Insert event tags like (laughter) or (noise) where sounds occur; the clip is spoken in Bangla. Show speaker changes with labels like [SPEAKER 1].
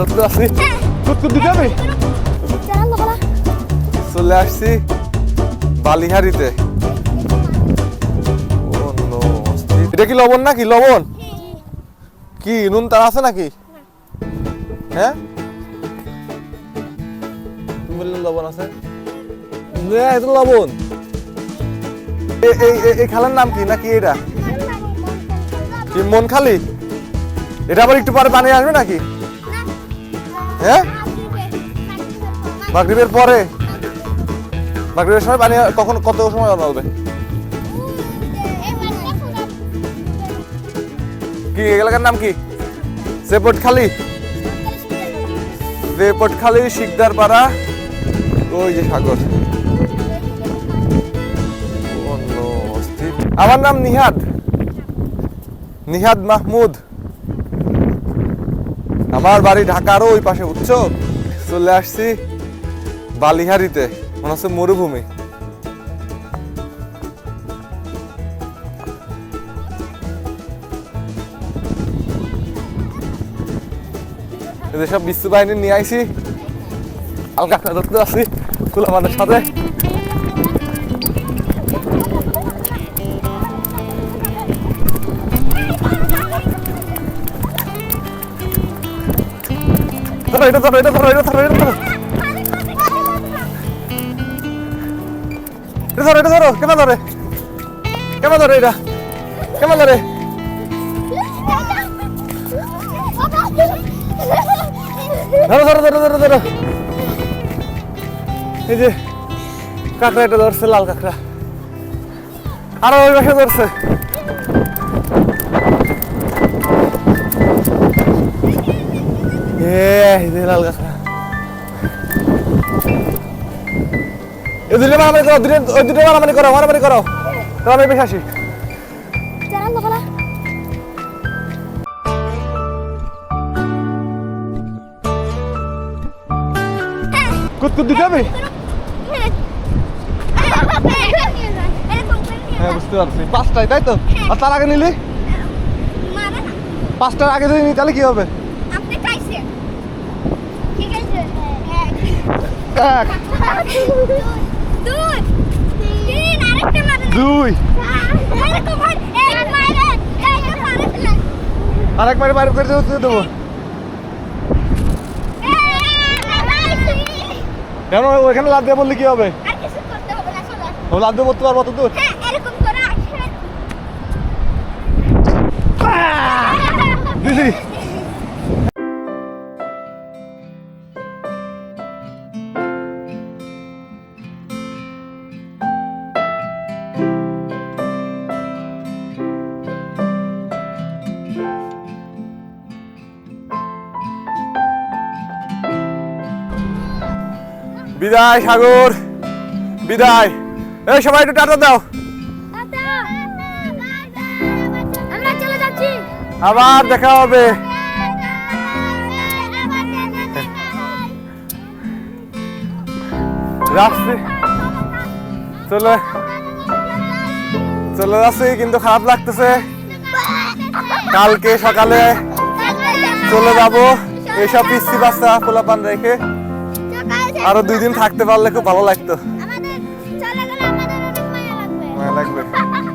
[SPEAKER 1] ধরতে কুতকুত দিতে হবে চলে আসছি বালিহারিতে। এটা কি লবণ নাকি? লবণ? কি নুন তার আছে নাকি? হ্যাঁ? তুমি বললে লবণ আছে। এটা লবণ? এই খালের নাম কি নাকি এটা? মন খালি এটা আবার একটু পরে পানি আসবে নাকি? হ্যাঁ? মাগরিবের পরে? মাগরিবের সময় পানি কখন কত সময় হবে? কি, এলাকার নাম কি? সেপট খালি সেপট খালি শিকদার পাড়া ওই যে সাগর। আমার নাম নিহাদ। নিহাদ মাহমুদ। আমার বাড়ি ঢাকারও ওই পাশে, বুঝছ? চলে আসছি বালিহারিতে, মনে হচ্ছে মরুভূমি। সব বিশ্ব বাহিনী নিয়ে আইছি। হালকা ধরতে আসছি তুলা আমাদের সাথে। ধরো, এটা ধরো এটা ধরো এটা ধরো এটা ধরো। এটা ধরো এটা ধরো, কেমন ধরে? কেমন ধরে এটা? কেমন ধরে? ধরো ধরো ধরো ধরো ধরো। এই যে কাঁকড়া এটা ধরছে, লাল কাঁকড়া। আরও ওই পাশে ধরছে। এই দুটো মারামারি করো দুটো ওই দুটো মারামারি করো মারামারি করো। তো আমি বেশ আসি। কুতকুত দিতে হবে? হ্যাঁ বুঝতে পারছি। পাঁচটায় তাই তো? আর তার আগে নিলি? পাঁচটার আগে যদি নিই তাহলে কি হবে
[SPEAKER 2] আপনি খাইছেন ঠিক আছে
[SPEAKER 1] এক
[SPEAKER 2] দুই তিন আরেকটা মারেন
[SPEAKER 1] দুই
[SPEAKER 2] এরকম হয় এক মারেন এইটা মারেন
[SPEAKER 1] আরেক বারে বাইরে করে দেবো কেন ওইখানে লাভ দিয়ে বললে কি হবে? লাভ দিয়ে বলতে পারব অত দূর? বিদায় সাগর। বিদায়। এই সবাই একটু টাটা দাও। আবার দেখা হবে। রাখছি। চলে চলে যাচ্ছি কিন্তু খারাপ লাগতেছে। কালকে সকালে চলে যাব। এইসব পিসি বাচ্চা পোলাপান রেখে। আরও দুই দিন থাকতে পারলে খুব ভালো লাগতো। লাগবে। (laughs)